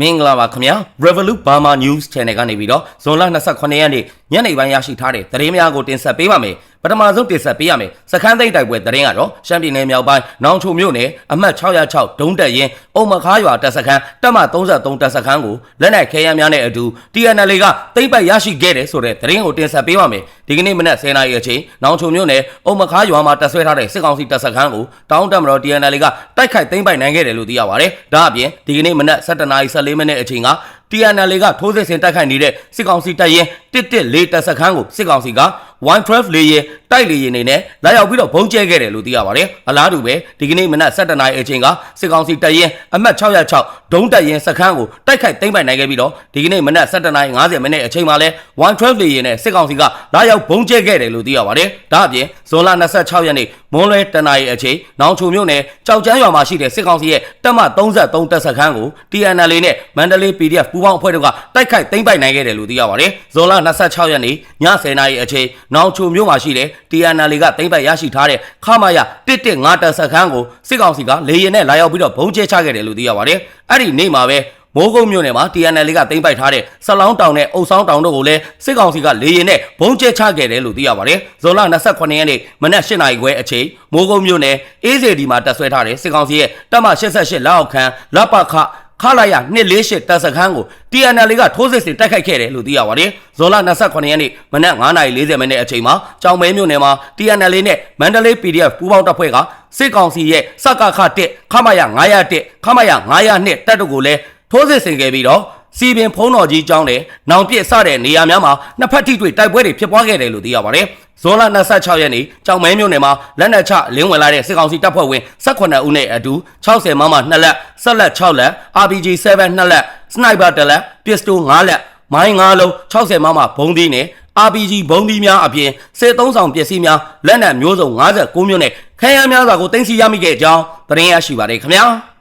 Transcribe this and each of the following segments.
မင်္ဂလာပါခင်ဗျာ Revolut Burma News Channel ကနေပြီးတော့ဇွန်လ28ရက်နေ့ညနေပိုင်းရရှိထားတဲ့သတင်းများကိုတင်ဆက်ပေးပါမယ်ပထမဆုံးတင်ဆက်ပေးရမယ်စခန်းသိမ်းတိုက်ပွဲသတင်းကတော့ရှမ်းပြည်နယ်မြောက်ပိုင်းနောင်ချိုမြို့နယ်အမှတ်606ဒုံးတက်ရင်အုံမခါရွာတပ်စခန်းတပ်မ33တပ်စခန်းကိုလက်နက်ခဲယမ်းများနဲ့အတူ TNL ကသိမ်းပိုက်ရရှိခဲ့တယ်ဆိုတဲ့သတင်းကိုတင်ဆက်ပေးပါမယ်ဒီကနေ့မနက်10:00နာရီအချိန်နောင်ချိုမြို့နယ်အုံမခါရွာမှာတပ်ဆွဲထားတဲ့စစ်ကောင်စီတပ်စခန်းကိုတောင်းတမတော် TNL ကတိုက်ခိုက်သိမ်းပိုက်နိုင်ခဲ့တယ်လို့သိရပါတယ်ဒါအပြင်ဒီကနေ့မနက်7:14မိနစ်အချိန်က TNL ကထိုးစစ်ဆင်တိုက်ခိုက်နေတဲ့စစ်ကောင်စီတပ်ရင်114တပ်စခန်းကိုစစ်ကောင်စီက112လေရင်တိုက်လေရင်နေနဲ့လာရောက်ပြီးတော့ဘုံကျဲခဲ့တယ်လို့သိရပါတယ်။အလားတူပဲဒီကနေ့မနက်7:00နာရီအချိန်ကစစ်ကောင်စီတပ်ရင်အမှတ်606ဒုံးတပ်ရင်စခန်းကိုတိုက်ခိုက်သိမ်းပိုက်နိုင်ခဲ့ပြီးတော့ဒီကနေ့မနက်7:50မိနစ်အချိန်မှာလဲ112လေရင်နဲ့စစ်ကောင်စီကလာရောက်ဘုံကျဲခဲ့တယ်လို့သိရပါတယ်။ဒါအပြင်ဇွန်လ26ရက်နေ့မွန်းလွဲတနာရီအချိန်နောင်ချိုမြို့နယ်ကြောက်ကျန်းရွာမှာရှိတဲ့စစ်ကောင်စီရဲ့တပ်မ33တပ်စခန်းကို TNL နဲ့မန္တလေး PDF ပူးပေါင်းအဖွဲ့တို့ကတိုက်ခိုက်သိမ်းပိုက်နိုင်ခဲ့တယ်လို့သိရပါတယ်။ဇွန်လ26ရက်နေ့ည10:00နာရီအချိန်နောင်ချိုမြို့မှာရှိတဲ့ TNL ကသိမ်းပိုက်ရရှိထားတဲ့ခမာယာ115တပ်စခန်းကိုစစ်ကောင်စီကလေရင်နဲ့လာရောက်ပြီးတော့ဘုံကျဲချခဲ့တယ်လို့သိရပါတယ်။အဲ့ဒီနေ့မှာပဲမိုးကုတ်မြို့နယ်မှာ TNL ကသိမ်းပိုက်ထားတဲ့ဆလောင်းတောင်နဲ့အုပ်ဆောင်တောင်တို့ကိုလည်းစစ်ကောင်စီကလေရင်နဲ့ဘုံကျဲချခဲ့တယ်လို့သိရပါတယ်။ဇွန်လ28ရက်နေ့မနက်8နာရီခွဲအချိန်မိုးကုတ်မြို့နယ်အေးစေဒီမှာတပ်ဆွဲထားတဲ့စစ်ကောင်စီရဲ့တပ်မ88လက်အောက်ခံလက်ပခ ခလာရ248တပ်စခန်းကို TNL ကထိုးစစ်ဆင်တိုက်ခိုက်ခဲ့တယ်လို့သိရပါတယ်။ဇွန်လ28ရက်နေ့မနက်9:40မိနစ်အချိန်မှာကြောင်မဲမြို့နယ်မှာ TNL နဲ့မန္တလေး PDF ပူးပေါင်းတပ်ဖွဲ့ကစစ်ကောင်စီရဲ့စကခ1ခမရ901ခမရ902တပ်တို့ကိုလည်းထိုးစစ်ဆင်ခဲ့ပြီးတော့ စီပင်ဖုံးတော်ကြီးကျောင်းနဲ့နောင်ပြစ်စတဲ့နေရာများမှာနှစ်ဖက်ထိတွေ့တိုက်ပွဲတွေဖြစ်ပွားခဲ့တယ်လို့သိရပါတယ်။ဇွန်လ26ရက်နေ့ကြောင်မဲမြို့နယ်မှာလက်နက်ချလင်းဝင်လာတဲ့စစ်ကောင်စီတပ်ဖွဲ့ဝင်18ဦးနဲ့အတူ60မမ2လက်ဆက်လက်6လက် RPG 7 2လက်စနိုက်ပါ1လက်ပစ္စတို5လက်မိုင်း5လုံး60မမဘုံသီးနဲ့ RPG ဘုံသီးများအပြင်စစ်သုံးဆောင်ပစ္စည်းများလက်နက်မျိုးစုံ59မျိုးနဲ့ခရမ်းများစွာကိုတင်စီရမိခဲ့ကြောင်းသတင်းရရှိပါတယ်ခင်ဗျာ။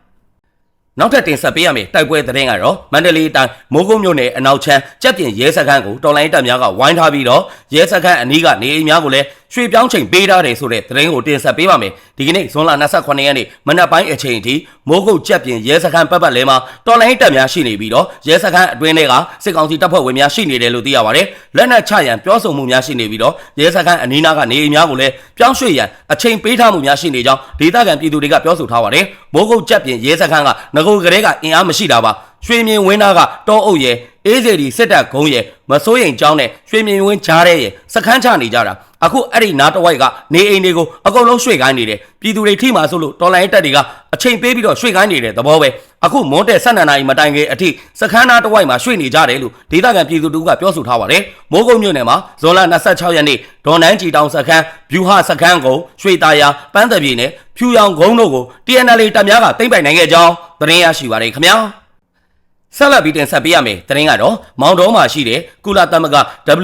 နောက်ထပ်တင်ဆက်ပေးရမယ့်တိုက်ပွဲသတင်းကတော့မန္တလေးတိုင်းမိုးကုတ်မြို့နယ်အနောက်ချမ်းကြက်ပြင်ရဲစခန်းကိုတော်လိုင်းတပ်များကဝိုင်းထားပြီးတော့ရဲစခန်းအနီးကနေအိမ်များကိုလည်းရွှေပြောင်းချိန်ပေးထားတယ်ဆိုတဲ့သတင်းကိုတင်ဆက်ပေးပါမယ်ဒီကနေ့ဇွန်လ28ရက်နေ့မနက်ပိုင်းအချိန်အထိမိုးကုတ်ကြက်ပြင်ရဲစခန်းပတ်ပတ်လဲမှာတော်လိုင်းတပ်များရှိနေပြီးတော့ရဲစခန်းအတွင်းထဲကစစ်ကောင်စီတပ်ဖွဲ့ဝင်များရှိနေတယ်လို့သိရပါတယ်လက်နက်ချရန်ပြောဆိုမှုများရှိနေပြီးတော့ရဲစခန်းအနီးနားကနေအိမ်များကိုလည်းပြောင်းရွှေ့ရန်အချိန်ပေးထားမှုများရှိနေကြောင်းဒေသခံပြည်သူတွေကပြောဆိုထားပါတယ်မိုးကုတ်ကြက်ပြင်ရဲစခန်းကငကိုကလေးကအင်အားမရှိတာပါ ရွှေမြင်ဝင်းသားကတောအုပ်ရဲ့အေးစေဒီစစ်တပ်ဂုံးရဲ့မစိုးရင်ကျောင်းနဲ့ရွှေမြင်ဝင်းကြားတဲ့ရဲ့စခန်းချနေကြတာအခုအဲ့ဒီနားတဝိုက်ကနေအိမ်တွေကိုအကုန်လုံးရွှေ့ခိုင်းနေတယ်ပြည်သူတွေထိမှဆိုလို့တော်လိုင်းတက်တွေကအချိန်ပေးပြီးတော့ရွှေ့ခိုင်းနေတဲ့သဘောပဲအခုမွန်းတဲ့12နာရီမတိုင်ခင်အထိစခန်းနာတဝိုက်မှာရွှေ့နေကြတယ်လို့ဒေသခံပြည်သူတို့ကပြောဆိုထားပါတယ်မိုးကုတ်မြို့နယ်မှာဇွန်လ26ရက်နေ့ဒေါ်နန်းကြည်တောင်စခန်းဗျူဟာစခန်းကိုရွှေသားယာပန်းတပြေနဲ့ဖြူရောင်ဂုံးတို့ကို TNL တပ်များကသိမ်းပိုက်နိုင်ခဲ့ကြောင်းသတင်းရရှိပါတယ်ခင်ဗျာ ဆက်လက်ပြီးတင်ဆက်ပေးရမယ်သတင်းကတော့မောင်တော်မှာရှိတဲ့ကုလသမဂ္ဂ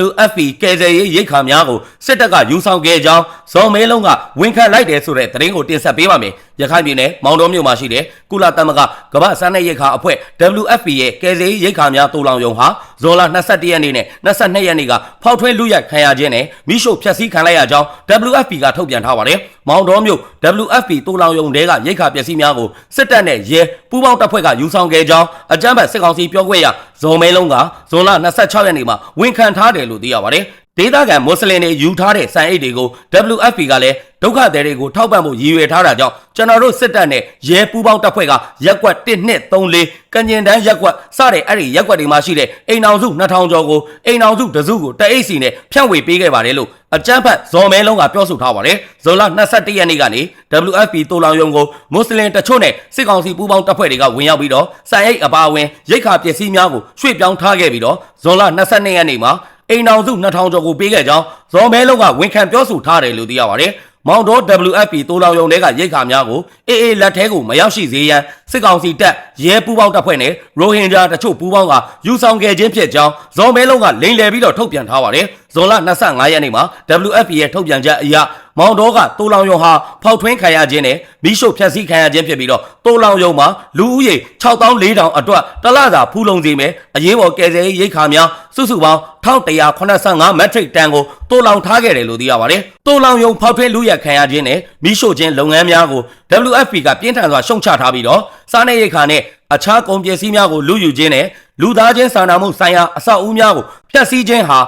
WFP ကယ်ဆယ်ရေးရိတ်ခါများကိုစစ်တပ်ကယူဆောင်ခဲ့ကြောင်းဇော်မဲလုံးကဝန်ခံလိုက်တယ်ဆိုတဲ့သတင်းကိုတင်ဆက်ပေးပါမယ်ရခိုင်ပြည်နယ်မောင်တော်မြို့မှာရှိတဲ့ကုလသမဂ္ဂကမ္ဘာ့စားနပ်ရိက္ခာအဖွဲ့ WFP ရဲ့ကယ်ဆယ်ရေးရိတ်ခါများတူလောင်ယုံဟာဇွန်လ22ရက်နေ့နဲ့22ရက်နေ့ကဖောက်ထွင်းလူရိုက်ခံရခြင်းနဲ့မိရှုဖျက်ဆီးခံလိုက်ရကြောင်း WFP ကထုတ်ပြန်ထားပါတယ်မောင်တော်မြို့ WFP တူလောင်ယုံတဲကရိတ်ခါပစ္စည်းများကိုစစ်တပ်နဲ့ရဲပူးပေါင်းတပ်ဖွဲ့ကယူဆောင်ခဲ့ကြောင်းအကြမ်းဖက်စစ်ကောင်စီပြောခွင့်ရဇုံမဲလုံးကဇွန်လ26ရက်နေ့မှာဝန်ခံထားတယ်လို့သိရပါတယ် ဒေသခံမွတ်စလင်တွေယူထားတဲ့စံအိတ်တွေကို WFP ကလည်းဒုက္ခသည်တွေကိုထောက်ပံ့ဖို့ရည်ရွယ်ထားတာကြောင့်ကျွန်တော်တို့စစ်တပ်နဲ့ရဲပူးပေါင်းတပ်ဖွဲ့ကရက်ကွက်1နှစ်3 4ကညင်တန်းရက်ကွက်စတဲ့အဲ့ဒီရက်ကွက်တွေမှာရှိတဲ့အိမ်အောင်စု2000ကျော်ကိုအိမ်အောင်စုတစုကိုတအိတ်စီနဲ့ဖြန့်ဝေပေးခဲ့ပါတယ်လို့အကြမ်းဖက်ဇော်မဲလုံးကပြောဆိုထားပါတယ်ဇွန်လ22ရက်နေ့ကနေ WFP တိုလောင်ယုံကိုမွတ်စလင်တချို့နဲ့စစ်ကောင်စီပူးပေါင်းတပ်ဖွဲ့တွေကဝင်ရောက်ပြီးတော့စံအိတ်အပါအဝင်ရိတ်ခါပစ္စည်းများကိုရွှေ့ပြောင်းထားခဲ့ပြီးတော့ဇွန်လ22ရက်နေ့မှာ အိမ်အောင်စု2000ကျော်ကိုပေးခဲ့ကြောင်းဇော်မဲလုံးကဝန်ခံပြောဆိုထားတယ်လို့သိရပါတယ်မောင်တော် WFP တိုးလောင်ယုံတွေကရိတ်ခါများကိုအေးအေးလက်ထဲကိုမရောက်ရှိစေရန်စစ်ကောင်စီတပ်ရဲပူးပေါင်းတပ်ဖွဲ့နဲ့ရိုဟင်ဂျာတချို့ပူးပေါင်းကယူဆောင်ခဲ့ခြင်းဖြစ်ကြောင်းဇော်မဲလုံးကလိန်လည်ပြီးတော့ထုတ်ပြန်ထားပါတယ် ဇွန်လ25ရက်နေ့မှာ WFP ရဲ့ထုတ်ပြန်ချက်အရမောင်တော်ကတိုးလောင်ယုံဟာဖောက်ထွင်းခံရခြင်းနဲ့မိရှုဖျက်ဆီးခံရခြင်းဖြစ်ပြီးတော့တိုးလောင်ယုံမှာလူဦးရေ6400အတွက်တလစာဖူးလုံစေမယ်အရေးပေါ်ကယ်ဆယ်ရေးရိတ်ခါများစုစုပေါင်း1185 metric တန်ကိုတိုးလောင်ထားခဲ့တယ်လို့သိရပါတယ်။တိုးလောင်ယုံဖောက်ထွင်းလူရက်ခံရခြင်းနဲ့မိရှို့ခြင်းလုပ်ငန်းများကို WFP ကပြင်းထန်စွာရှုံချထားပြီးတော့စားနေရိတ်ခါနဲ့ အခြားကုန်ပစ္စည်းများကိုလူယူခြင်းနဲ့လူသားချင်းစာနာမှုဆိုင်ရာအဆောက်အဦများကိုဖျက်ဆီးခြင်းဟာ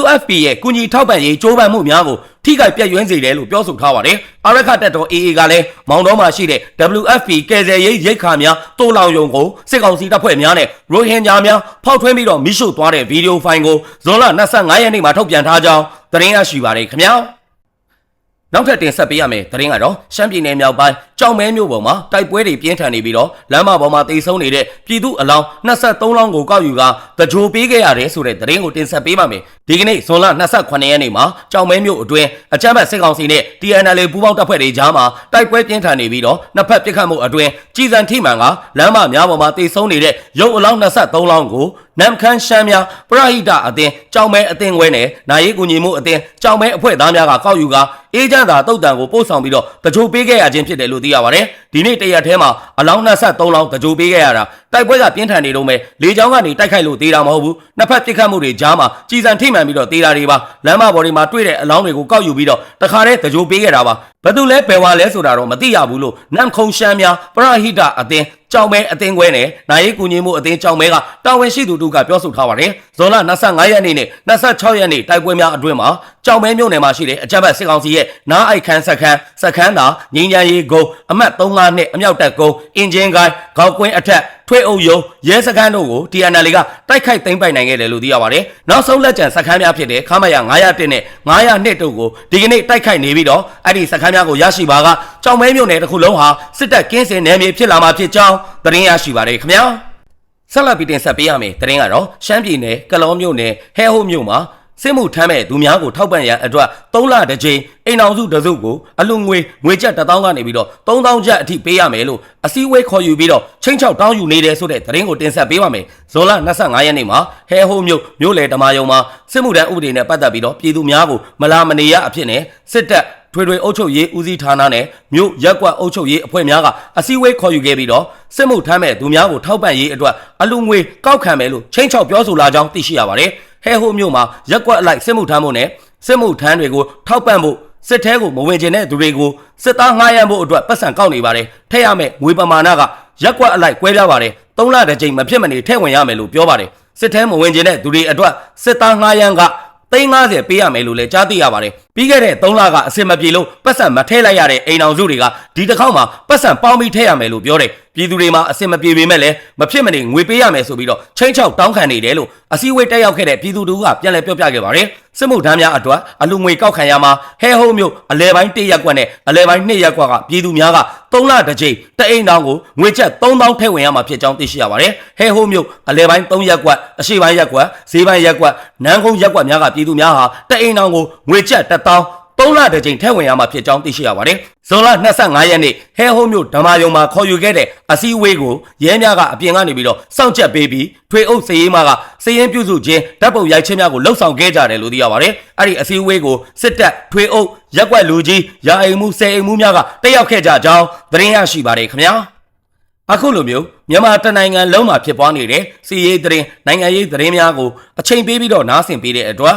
WFP ရဲ့ကုညီထောက်ပံ့ရေးကြိုးပမ်းမှုများကိုထိခိုက်ပြည့်ရွင်းစေတယ်လို့ပြောဆိုထားပါတယ်။အာရခတက်တော် AA ကလည်းမောင်တော်မှာရှိတဲ့ WFP ကယ်ဆယ်ရေးရိတ်ခါများတိုးလောင်ယုံကိုစစ်ကောင်စီတပ်ဖွဲ့များနဲ့ရိုဟင်ဂျာများဖောက်ထွင်းပြီးတော့မိရှုသွားတဲ့ဗီဒီယိုဖိုင်ကိုဇွန်လ25ရက်နေ့မှာထုတ်ပြန်ထားကြောင်းသတင်းရရှိပါတယ်ခင်ဗျာ။ နောက်ထပ်တင်ဆက်ပေးရမယ်သတင်းကတော့ရှမ်းပြည်နယ်မြောက်ပိုင်းကြောင်မဲမြို့ပေါ်မှာတိုက်ပွဲတွေပြင်းထန်နေပြီးတော့လမ်းမပေါ်မှာတိတ်ဆုံးနေတဲ့ပြည်သူအလောင်း23လောင်းကိုကောက်ယူကတကြိုပေးခဲ့ရတယ်ဆိုတဲ့သတင်းကိုတင်ဆက်ပေးပါမယ်ဒီကနေ့ဇွန်လ28ရက်နေ့မှာကြောင်မဲမြို့အတွင်းအကြမ်းဖက်စစ်ကောင်စီနဲ့ TNL ပူးပေါင်းတပ်ဖွဲ့တွေကြားမှာတိုက်ပွဲပြင်းထန်နေပြီးတော့နှစ်ဖက်ပစ်ခတ်မှုအတွင်းကြီးစံထိမှန်ကလမ်းမများပေါ်မှာတိတ်ဆုံးနေတဲ့ရုပ်အလောင်း23လောင်းကိုနမ်ခမ်းရှမ်းများပရဟိတအသင်းကြောင်မဲအသင်းခွဲနဲ့နိုင်ရေးကူညီမှုအသင်းကြောင်မဲအဖွဲ့သားများကကောက်ယူကအေဂျင့်သာတုတ်တန်ကိုပို့ဆောင်ပြီးတော့တကြိုပေးခဲ့ရခြင်းဖြစ်တယ်လို့သိရပါတယ်။ဒီနေ့တရက်ထဲမှာအလောင်း23လောင်းတကြိုပေးခဲ့ရတာ တိုက်ပွဲကပြင်းထန်နေတော့မယ်လေကြောင်းကနေတိုက်ခိုက်လို့သေးတာမဟုတ်ဘူး။နှစ်ဖက်ပစ်ခတ်မှုတွေကြားမှာကြီးစံထိမှန်ပြီးတော့သေးတာတွေပါလမ်းမပေါ်တွေမှာတွေ့တဲ့အလောင်းတွေကိုကောက်ယူပြီးတော့တခါတည်းတကြိုပေးခဲ့တာပါ။ ဘယ်သူလဲဘယ်ဝါလဲဆိုတာတော့မသိရဘူးလို့နမ်ခုံရှမ်းများပရဟိတအသင်းကြောင်မဲအသင်းခွဲနဲ့နိုင်ရေးကူညီမှုအသင်းကြောင်မဲကတာဝန်ရှိသူတို့ကပြောဆိုထားပါတယ်။ဇွန်လ25ရက်နေ့နဲ့26ရက်နေ့တိုက်ပွဲများအတွင်းမှာကြောင်မဲမြို့နယ်မှာရှိတဲ့အကြမ်းဖက်စစ်ကောင်စီရဲ့နားအိုက်ခန်းစခန်းစခန်းသာငင်းချမ်းရေးကုန်းအမှတ်35နှစ်အမြောက်တပ်ကုန်းအင်ဂျင်ကိုင်းခေါက်ကွင်းအထက်ထွေးအုပ်ယုံရဲစခန်းတို့ကို TNL ကတိုက်ခိုက်သိမ်းပိုက်နိုင်ခဲ့တယ်လို့သိရပါတယ်။နောက်ဆုံးလက်ကျန်စခန်းများဖြစ်တဲ့ခမာယာ901နဲ့902တို့ကိုဒီကနေ့တိုက်ခိုက်နေပြီးတော့အဲ့ဒီစခန်းများကိုရရှိပါကကြောင်မဲမြို့နယ်တစ်ခုလုံးဟာစစ်တပ်ကင်းစင်နယ်မြေဖြစ်လာမှာဖြစ်ကြောင်းသတင်းရရှိပါတယ်ခင်ဗျာ။ဆက်လက်ပြီးတင်ဆက်ပေးရမယ်သတင်းကတော့ရှမ်းပြည်နယ်ကလောမြို့နယ်ဟဲဟိုမြို့မှာစစ်မှုထမ်းမဲ့သူများကိုထောက်ပံ့ရန်အတွက်3လတစ်ကြိမ်အိမ်အောင်စုတစ်စုကိုအလူငွေငွေကျပ်1000ကနေပြီးတော့3000ကျပ်အထိပေးရမယ်လို့အစည်းအဝေးခေါ်ယူပြီးတော့ချင်းချောက်တောင်းယူနေတယ်ဆိုတဲ့သတင်းကိုတင်ဆက်ပေးပါမယ်ဇွန်လ25ရက်နေ့မှာဟဲဟိုမြို့မြို့လေဓမာယုံမှာစစ်မှုထမ်းဥပဒေနဲ့ပတ်သက်ပြီးတော့ပြည်သူများကိုမလာမနေရအဖြစ်နဲ့စစ်တပ် ထွေထွေအုပ်ချုပ်ရေးဦးစီးဌာနနဲ့မြို့ရက်ကွက်အုပ်ချုပ်ရေးအဖွဲ့များကအစည်းအဝေးခေါ်ယူခဲ့ပြီးတော့စစ်မှုထမ်းမဲ့သူများကိုထောက်ပံ့ရေးအတွက်အလူငွေကောက်ခံမယ်လို့ချင်းချောက်ပြောဆိုလာကြောင်းသိရှိရပါတယ်။ဟဲဟိုမြို့မှာရက်ကွက်အလိုက်စစ်မှုထမ်းဖို့နဲ့စစ်မှုထမ်းတွေကိုထောက်ပံ့ဖို့စစ်ထဲကိုမဝင်ကျင်တဲ့သူတွေကိုစစ်သားငှားရမ်းဖို့အတွက်ပတ်စံကောက်နေပါတယ်။ထည့်ရမယ့်ငွေပမာဏကရက်ကွက်အလိုက်ကွဲပြားပါတယ်။၃လတစ်ကြိမ်မဖြစ်မနေထည့်ဝင်ရမယ်လို့ပြောပါတယ်။စစ်ထဲမဝင်ကျင်တဲ့သူတွေအတွက်စစ်သားငှားရမ်းက350ပေးရမယ်လို့လည်းကြားသိရပါတယ်ပြီးခဲ့တဲ့3လကအစင်မပြေလို့ပတ်စံမထဲလိုက်ရတဲ့အိမ်အောင်စုတွေကဒီတစ်ခေါက်မှာပတ်စံပေါင်းပြီးထဲရမယ်လို့ပြောတယ်ပြည်သူတွေမှာအစင်မပြေပေမဲ့လည်းမဖြစ်မနေငွေပေးရမယ်ဆိုပြီးတော့ချင်းချောက်တောင်းခံနေတယ်လို့အစည်းအဝေးတက်ရောက်ခဲ့တဲ့ပြည်သူတို့ကပြန်လည်ပြောပြခဲ့ပါတယ်စစ်မှုထမ်းများအတွက်အလူငွေကောက်ခံရမှာဟဲဟိုးမျိုးအလဲပိုင်း1ရက်ကွက်နဲ့အလဲပိုင်း2ရက်ကွက်ကပြည်သူများက3လတစ်ကြိမ်တအိမ်တောင်ကိုငွေကျပ်3000ထည့်ဝင်ရမှာဖြစ်ကြောင်းသိရှိရပါတယ်ဟဲဟိုးမျိုးအလဲပိုင်း3ရက်ကွက်အရှိပိုင်းရက်ကွက်ဈေးပိုင်းရက်ကွက်နန်းကုန်းရက်ကွက်များကပြည်သူများဟာတအိမ်တောင်ကိုငွေကျပ်1000 3လတစ်ကြိမ်ထည့်ဝင်ရမှာဖြစ်ကြောင်းသိရှိရပါတယ်။ဇွန်လ25ရက်နေ့ဟဲဟိုးမြို့ဓမ္မယုံမှာခေါ်ယူခဲ့တဲ့အစည်းအဝေးကိုရဲများကအပြင်ကနေပြီးတော့စောင့်ကြပ်ပေးပြီးထွေအုပ်စည်ရေးမှကစည်ရင်ပြုစုခြင်းဓာတ်ပုံရိုက်ခြင်းများကိုလှုပ်ဆောင်ခဲ့ကြတယ်လို့သိရပါတယ်။အဲ့ဒီအစည်းအဝေးကိုစစ်တပ်ထွေအုပ်ရက်ကွက်လူကြီးရာအိမ်မှုဆယ်အိမ်မှုများကတက်ရောက်ခဲ့ကြကြောင်းသတင်းရရှိပါတယ်ခင်ဗျာ။အခုလိုမျိုးမြန်မာတနိုင်ငံလုံးမှာဖြစ်ပွားနေတဲ့စီးရေးသတင်းနိုင်ငံရေးသတင်းများကိုအချိန်ပေးပြီးတော့နားဆင်ပေးတဲ့အတွက်